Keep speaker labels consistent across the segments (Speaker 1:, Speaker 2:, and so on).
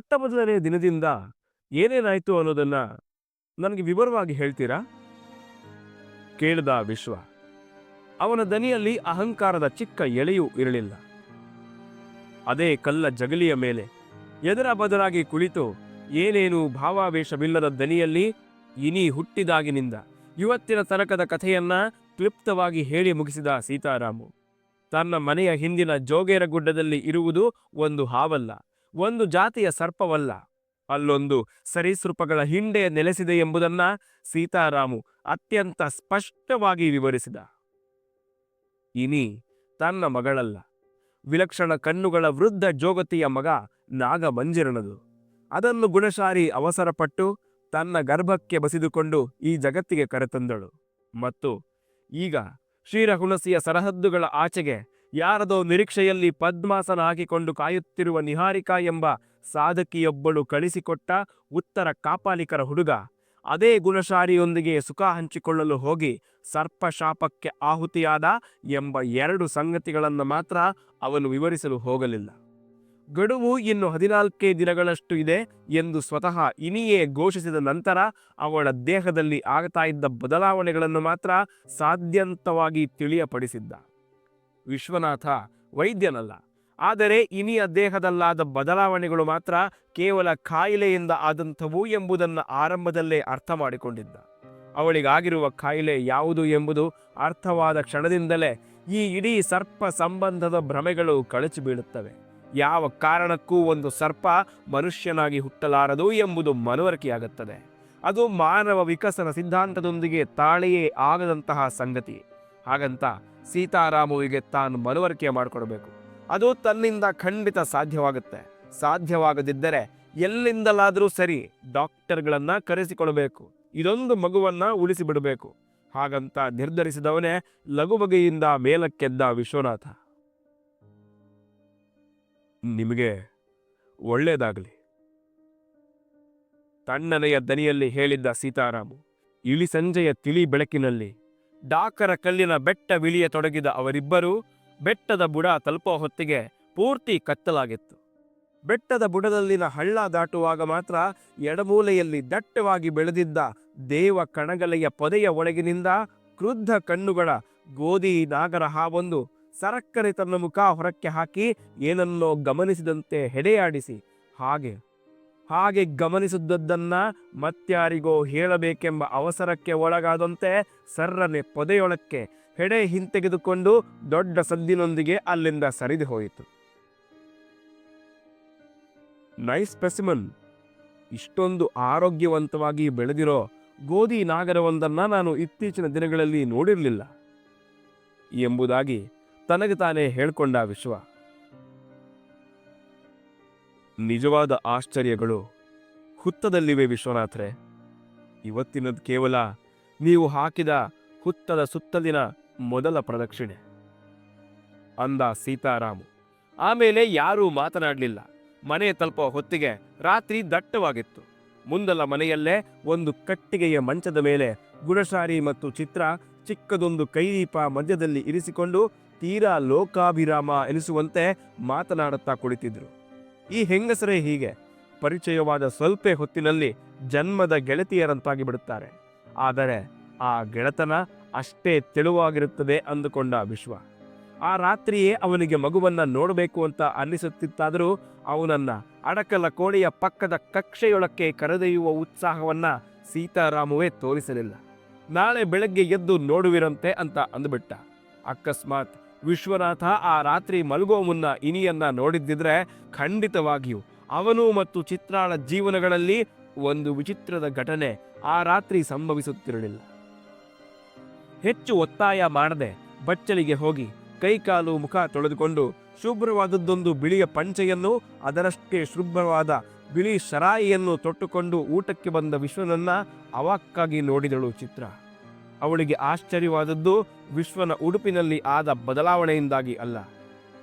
Speaker 1: ಮೊಟ್ಟ ಮೊದಲನೇ ದಿನದಿಂದ ಏನೇನಾಯಿತು ಅನ್ನೋದನ್ನು ನನಗೆ ವಿವರವಾಗಿ ಹೇಳ್ತೀರಾ? ಕೇಳಿದ ವಿಶ್ವ, ಅವನ ದನಿಯಲ್ಲಿ ಅಹಂಕಾರದ ಚಿಕ್ಕ ಎಳೆಯೂ ಇರಲಿಲ್ಲ. ಅದೇ ಕಲ್ಲ ಜಗಲಿಯ ಮೇಲೆ ಎದರ ಬದಲಾಗಿ ಕುಳಿತು ಏನೇನು ಭಾವಾವೇಶವಿಲ್ಲದ ದನಿಯಲ್ಲಿ ಇನಿ ಹುಟ್ಟಿದಾಗಿನಿಂದ ಇವತ್ತಿನ ತನಕದ ಕಥೆಯನ್ನ ಕ್ಲಿಪ್ತವಾಗಿ ಹೇಳಿ ಮುಗಿಸಿದ ಸೀತಾರಾಮು, ತನ್ನ ಮನೆಯ ಹಿಂದಿನ ಜೋಗೇರ ಗುಡ್ಡದಲ್ಲಿ ಇರುವುದು ಒಂದು ಹಾವಲ್ಲ. ಒಂದು ಜಾತಿಯ ಸರ್ಪವಲ್ಲ. ಅಲ್ಲೊಂದು ಸರೀಸೃಪಗಳ ಹಿಂಡೆ ನೆಲೆಸಿದೆ ಎಂಬುದನ್ನ ಸೀತಾರಾಮು ಅತ್ಯಂತ ಸ್ಪಷ್ಟವಾಗಿ ವಿವರಿಸಿದ. ಇನಿ ತನ್ನ ಮಗಳಲ್ಲ. ವಿಲಕ್ಷಣ ಕಣ್ಣುಗಳ ವೃದ್ಧ ಜೋಗತಿಯ ಮಗ ನಾಗಮಂಜಿರನದು. ಅದನ್ನು ಗುಣಶಾರಿ ಅವಸರಪಟ್ಟು ತನ್ನ ಗರ್ಭಕ್ಕೆ ಬಸಿದುಕೊಂಡು ಈ ಜಗತ್ತಿಗೆ ಕರೆತಂದಳು. ಮತ್ತು ಈಗ ಶ್ರೀರಹುಣಸಿಯ ಸರಹದ್ದುಗಳ ಆಚೆಗೆ ಯಾರದೋ ನಿರೀಕ್ಷೆಯಲ್ಲಿ ಪದ್ಮಾಸನ ಹಾಕಿಕೊಂಡು ಕಾಯುತ್ತಿರುವ ನಿಹಾರಿಕಾ ಎಂಬ ಸಾಧಕಿಯೊಬ್ಬಳು ಕಳಿಸಿಕೊಟ್ಟ ಉತ್ತರ ಕಾಪಾಲಿಕರ ಹುಡುಗ. ಅದೇ ಗುಣಶಾರಿಯೊಂದಿಗೆ ಸುಖ ಹಂಚಿಕೊಳ್ಳಲು ಹೋಗಿ ಸರ್ಪಶಾಪಕ್ಕೆ ಆಹುತಿಯಾದ ಎಂಬ ಎರಡು ಸಂಗತಿಗಳನ್ನು ಮಾತ್ರ ಅವನು ವಿವರಿಸಲು ಹೋಗಲಿಲ್ಲ. ಗಡುವು ಇನ್ನು ಹದಿನಾಲ್ಕೇ ದಿನಗಳಷ್ಟು ಇದೆ ಎಂದು ಸ್ವತಃ ಇನಿಯೇ ಘೋಷಿಸಿದ ನಂತರ ಅವಳ ದೇಹದಲ್ಲಿ ಆಗತಾ ಇದ್ದ ಬದಲಾವಣೆಗಳನ್ನು ಮಾತ್ರ ಸಾಧ್ಯಂತವಾಗಿ ತಿಳಿಯಪಡಿಸಿದ್ದ. ವಿಶ್ವನಾಥ ವೈದ್ಯನಲ್ಲ. ಆದರೆ ಇನಿಯ ದೇಹದಲ್ಲಾದ ಬದಲಾವಣೆಗಳು ಮಾತ್ರ ಕೇವಲ ಕಾಯಿಲೆಯಿಂದ ಆದಂಥವು ಎಂಬುದನ್ನು ಆರಂಭದಲ್ಲೇ ಅರ್ಥ ಮಾಡಿಕೊಂಡಿದ್ದ. ಅವಳಿಗಾಗಿರುವ ಕಾಯಿಲೆ ಯಾವುದು ಎಂಬುದು ಅರ್ಥವಾದ ಕ್ಷಣದಿಂದಲೇ ಈ ಇಡೀ ಸರ್ಪ ಸಂಬಂಧದ ಭ್ರಮೆಗಳು ಕಳಚಿ ಬೀಳುತ್ತವೆ. ಯಾವ ಕಾರಣಕ್ಕೂ ಒಂದು ಸರ್ಪ ಮನುಷ್ಯನಾಗಿ ಹುಟ್ಟಲಾರದು ಎಂಬುದು ಮನವರಿಕೆಯಾಗುತ್ತದೆ. ಅದು ಮಾನವ ವಿಕಸನ ಸಿದ್ಧಾಂತದೊಂದಿಗೆ ತಾಳೆಯೇ ಆಗದಂತಹ ಸಂಗತಿ. ಹಾಗಂತ ಸೀತಾರಾಮುವಿಗೆ ತಾನು ಮನವರಿಕೆ ಮಾಡಿಕೊಡಬೇಕು. ಅದು ತನ್ನಿಂದ ಖಂಡಿತ ಸಾಧ್ಯವಾಗುತ್ತೆ. ಸಾಧ್ಯವಾಗದಿದ್ದರೆ ಎಲ್ಲಿಂದಲಾದರೂ ಸರಿ ಡಾಕ್ಟರ್ಗಳನ್ನು ಕರೆಸಿಕೊಳ್ಳಬೇಕು ಇದೊಂದು ಮಗುವನ್ನ ಉಳಿಸಿಬಿಡಬೇಕು. ಹಾಗಂತ ನಿರ್ಧರಿಸಿದವನೇ ಲಘುಬಗೆಯಿಂದ ಮೇಲಕ್ಕೆದ್ದ ವಿಶ್ವನಾಥ. ನಿಮಗೆ ಒಳ್ಳೆಯದಾಗಲಿ ತಣ್ಣನೆಯ ದನಿಯಲ್ಲಿ ಹೇಳಿದ್ದ ಸೀತಾರಾಮು, ಇಳಿ ಸಂಜೆಯ ತಿಳಿ ಬೆಳಕಿನಲ್ಲಿ ಡಾಕರ ಕಲ್ಲಿನ ಬೆಟ್ಟ ವಿಳಿಯ ತೊಡಗಿದ ಅವರಿಬ್ಬರೂ ಬೆಟ್ಟದ ಬುಡ ತಲುಪೋ ಹೊತ್ತಿಗೆ ಪೂರ್ತಿ ಕತ್ತಲಾಗಿತ್ತು. ಬೆಟ್ಟದ ಬುಡದಲ್ಲಿನ ಹಳ್ಳ ದಾಟುವಾಗ ಮಾತ್ರ ಎಡಮೂಲೆಯಲ್ಲಿ ದಟ್ಟವಾಗಿ ಬೆಳೆದಿದ್ದ ದೇವ ಕಣಗಲೆಯ ಪೊದೆಯ ಒಳಗಿನಿಂದ ಕ್ರುದ್ಧ ಕಣ್ಣುಗಳ ಗೋಧಿ ನಾಗರ ಹಾವೊಂದು ಸರಕ್ಕರೆ ತನ್ನ ಮುಖ ಹೊರಕ್ಕೆ ಹಾಕಿ ಏನನ್ನೋ ಗಮನಿಸಿದಂತೆ ಹೆಡೆಯಾಡಿಸಿ, ಹಾಗೆ ಹಾಗೆ ಗಮನಿಸಿದ್ದದ್ದನ್ನು ಮತ್ಯಾರಿಗೋ ಹೇಳಬೇಕೆಂಬ ಅವಸರಕ್ಕೆ ಒಳಗಾದಂತೆ ಸರ್ರನೆ ಪೊದೆಯೊಳಕ್ಕೆ ಹೆಡೆ ಹಿಂತೆಗೆದುಕೊಂಡು ದೊಡ್ಡ ಸದ್ದಿನೊಂದಿಗೆ ಅಲ್ಲಿಂದ ಸರಿದು ಹೋಯಿತು. ನೈಸ್ ಸ್ಪೆಸಿಮನ್, ಇಷ್ಟೊಂದು ಆರೋಗ್ಯವಂತವಾಗಿ ಬೆಳೆದಿರೋ ಗೋಧಿ ನಾಗರವೊಂದನ್ನು ನಾನು ಇತ್ತೀಚಿನ ದಿನಗಳಲ್ಲಿ ನೋಡಿರಲಿಲ್ಲ ಎಂಬುದಾಗಿ ತನಗೆ ತಾನೇ ಹೇಳಿಕೊಂಡ ವಿಶ್ವ. ನಿಜವಾದ ಆಶ್ಚರ್ಯಗಳು ಹುತ್ತದಲ್ಲಿವೆ ವಿಶ್ವನಾಥ್ರೆ. ಇವತ್ತಿನದು ಕೇವಲ ನೀವು ಹಾಕಿದ ಹುತ್ತದ ಸುತ್ತಲಿನ ಮೊದಲ ಪ್ರದಕ್ಷಿಣೆ. ಅಂದ ಸೀತಾರಾಮು. ಆಮೇಲೆ ಯಾರೂ ಮಾತನಾಡಲಿಲ್ಲ. ಮನೆ ತಲುಪೋ ಹೊತ್ತಿಗೆ ರಾತ್ರಿ ದಟ್ಟವಾಗಿತ್ತು. ಮುಂದಲ ಮನೆಯಲ್ಲೇ ಒಂದು ಕಟ್ಟಿಗೆಯ ಮಂಚದ ಮೇಲೆ ಗುಣಶಾರಿ ಮತ್ತು ಚಿತ್ರ ಚಿಕ್ಕದೊಂದು ಕೈದೀಪ ಮಧ್ಯದಲ್ಲಿ ಇರಿಸಿಕೊಂಡು ತೀರಾ ಲೋಕಾಭಿರಾಮ ಎನಿಸುವಂತೆ ಮಾತನಾಡುತ್ತಾ ಕುಳಿತಿದ್ರು. ಈ ಹೆಂಗಸರೇ ಹೀಗೆ? ಪರಿಚಯವಾದ ಸ್ವಲ್ಪ ಹೊತ್ತಿನಲ್ಲಿ ಜನ್ಮದ ಗೆಳತಿಯರಂತಾಗಿ ಬಿಡುತ್ತಾರೆ. ಆದರೆ ಆ ಗೆಳೆತನ ಅಷ್ಟೇ ತೆಳುವಾಗಿರುತ್ತದೆ ಅಂದುಕೊಂಡ ವಿಶ್ವ. ಆ ರಾತ್ರಿಯೇ ಅವನಿಗೆ ಮಗುವನ್ನ ನೋಡಬೇಕು ಅಂತ ಅನ್ನಿಸುತ್ತಿತ್ತಾದರೂ ಅವನನ್ನ ಅಡಕಲ ಕೋಣೆಯ ಪಕ್ಕದ ಕಕ್ಷೆಯೊಳಕ್ಕೆ ಕರೆದೊಯ್ಯುವ ಉತ್ಸಾಹವನ್ನ ಸೀತಾರಾಮುವೇ ತೋರಿಸಲಿಲ್ಲ. ನಾಳೆ ಬೆಳಗ್ಗೆ ಎದ್ದು ನೋಡುವಿರಂತೆ ಅಂತ ಅಂದುಬಿಟ್ಟ. ಅಕಸ್ಮಾತ್ ವಿಶ್ವನಾಥ ಆ ರಾತ್ರಿ ಮಲಗೋ ಮುನ್ನ ಇನಿಯನ್ನ ನೋಡಿದ್ದಿದ್ರೆ ಖಂಡಿತವಾಗಿಯೂ ಅವನು ಮತ್ತು ಚಿತ್ರಾಳ ಜೀವನಗಳಲ್ಲಿ ಒಂದು ವಿಚಿತ್ರದ ಘಟನೆ ಆ ರಾತ್ರಿ ಸಂಭವಿಸುತ್ತಿರಲಿಲ್ಲ. ಹೆಚ್ಚು ಒತ್ತಾಯ ಮಾಡದೆ ಬಚ್ಚಲಿಗೆ ಹೋಗಿ ಕೈಕಾಲು ಮುಖ ತೊಳೆದುಕೊಂಡು ಶುಭ್ರವಾದದ್ದೊಂದು ಬಿಳಿಯ ಪಂಚೆಯನ್ನು ಅದರಷ್ಟೇ ಶುಭ್ರವಾದ ಬಿಳಿ ಶರಾಯಿಯನ್ನು ತೊಟ್ಟುಕೊಂಡು ಊಟಕ್ಕೆ ಬಂದ ವಿಶ್ವನನ್ನ ಅವಾಕ್ಕಾಗಿ ನೋಡಿದಳು ಚಿತ್ರ. ಅವಳಿಗೆ ಆಶ್ಚರ್ಯವಾದದ್ದು ವಿಶ್ವನ ಉಡುಪಿನಲ್ಲಿ ಆದ ಬದಲಾವಣೆಯಿಂದಾಗಿ ಅಲ್ಲ.